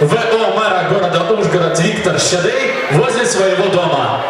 ВО мэра города Ужгород Виктор Щедрей возле своего дома.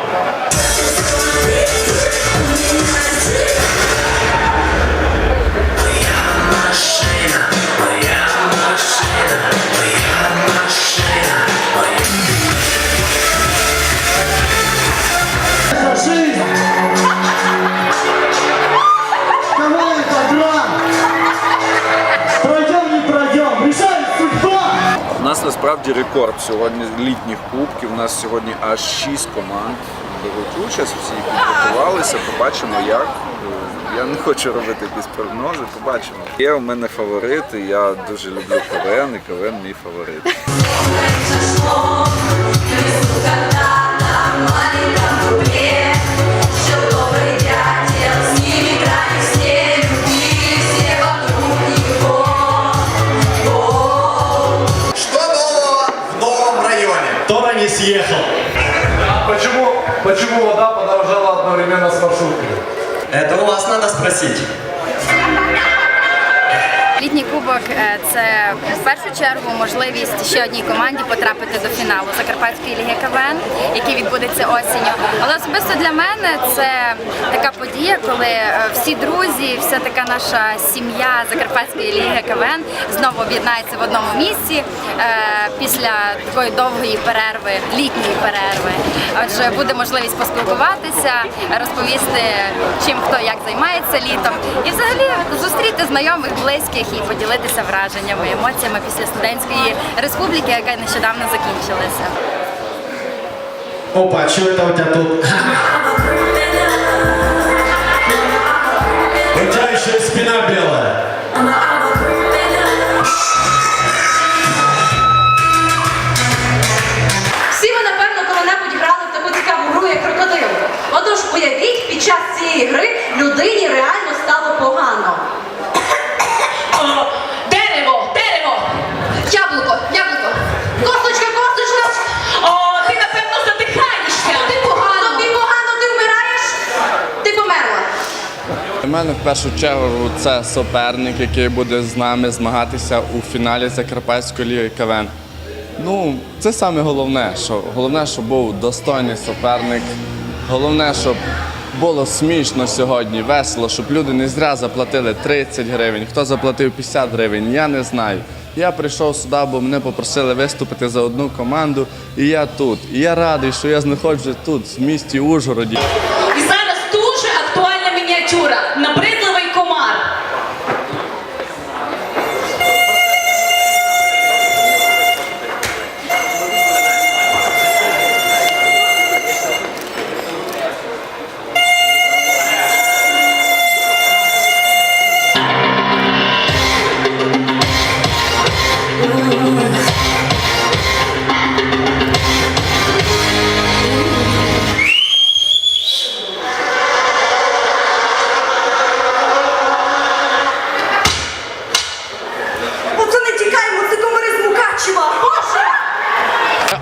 Насправді рекорд сьогодні літніх кубків. У нас сьогодні аж шість команд беруть участь, всі підготувалися, побачимо як. Я не хочу робити якісь прогнози, побачимо. Є у мене фаворити, я дуже люблю КВН, і КВН мій фаворит. Съехал. Почему, почему вода подорожала одновременно с маршруткой? Это у вас надо спросить. Літній кубок е, це в першу чергу можливість ще одній команді потрапити до фіналу Закарпатської ліги КВН, який відбудеться осінню. Але особисто для мене це така подія, коли е, всі друзі, вся така наша сім'я Закарпатської ліги КВН знову об'єднається в одному місці е, після такої довгої перерви, літньої перерви. Отже, буде можливість поспілкуватися, розповісти, чим хто як займається літом, і взагалі зустріти знайомих, близьких і поділитися враженнями, емоціями після студентської республіки, яка нещодавно закінчилася. Опа, что это у тебя тут? У тебя еще и спина белая. Всі ви, напевно, коли-небудь грали в таку цікаву гру, як крокодил. Отож, уявіть, під час цієї гри людині реально стало погано. О, дерево, дерево! Яблуко, яблуко! Косточка, косточка! О, ти, напевно, задихаєшся! Ти погано, тобі погано, ти вмираєш? Ти померла. Для мене в першу чергу це суперник, який буде з нами змагатися у фіналі Закарпатської ліги КВН. Ну, це саме головне, що головне, щоб був достойний суперник. Головне, щоб було смішно сьогодні, весело, щоб люди не зря заплатили 30 гривень. Хто заплатив 50 гривень, я не знаю. Я прийшов сюди, бо мене попросили виступити за одну команду, і я тут. І я радий, що я знаходжусь тут, в місті Ужгороді.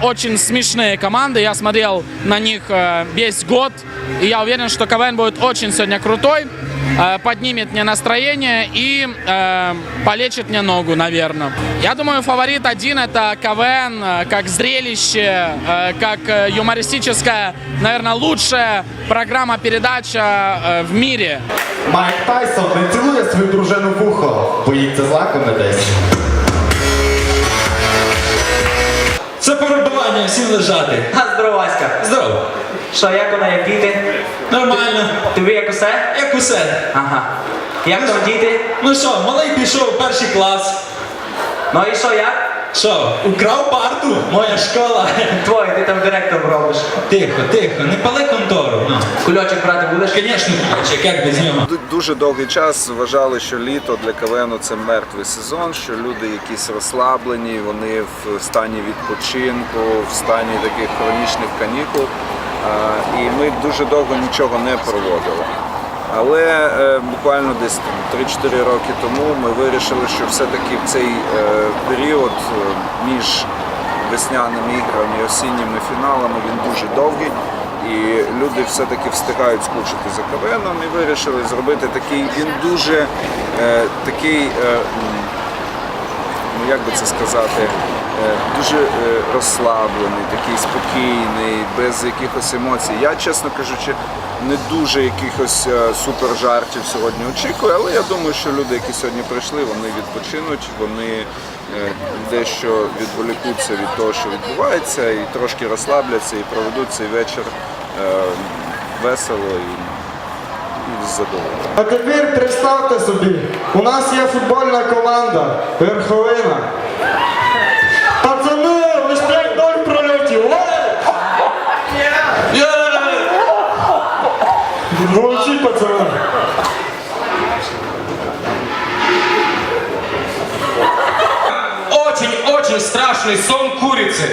Очень смешные команды. Я смотрел на них э, весь год. И я уверен, что КВН будет очень сегодня крутой. э, Поднимет мне настроение и э, полечит мне ногу, наверное. Я думаю, фаворит один это КВН э, как зрелище, э, как э, юмористическая, наверное, лучшая программа-передача э, в мире. Майк Тайсон не цілує свою дружину в ухо, боїться злаками десь. Це перебування, всім лежати. А, здорово, Аська! Здорово. Що, як вона, як діти? Нормально. Тобі як усе? Як усе. Ага. Як там діти? Ну що, малий пішов у перший клас. Ну і що, як? Що, украв парту? Моя школа. Твоє, ти там директором робиш. Тихо, тихо, не пали контору. Ну. Кульочок брати будеш? Звісно, ключик, як без нього. Дуже довгий час вважали, що літо для КВН це мертвий сезон, що люди якісь розслаблені, вони в стані відпочинку, в стані таких хронічних канікул. А, І ми дуже довго нічого не проводили. Але е, буквально десь там 3-4 роки тому ми вирішили, що все-таки в цей е, період е, між весняними іграми і осінніми фіналами він дуже довгий. І люди все-таки встигають скучити за КВНом і вирішили зробити такий, він дуже е, такий, е, ну як би це сказати, дуже е, розслаблений, такий спокійний, без якихось емоцій. Я, чесно кажучи, не дуже якихось е, супер жартів сьогодні очікую, але я думаю, що люди, які сьогодні прийшли, вони відпочинуть, вони е, дещо відволікуться від того, що відбувається, і трошки розслабляться і проведуть цей вечір е, весело і, задоволенням. А тепер представте собі, у нас є футбольна команда Верховина. Молодці, пацаны. Очень-очень страшный сон куриці.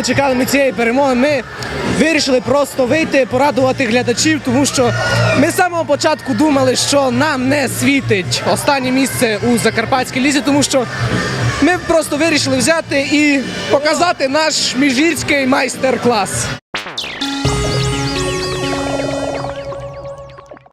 Не чекали ми цієї перемоги. Ми вирішили просто вийти, порадувати глядачів, тому що ми з самого початку думали, що нам не світить останнє місце у Закарпатській лізі, тому що ми просто вирішили взяти і показати наш міжгірський майстер-клас.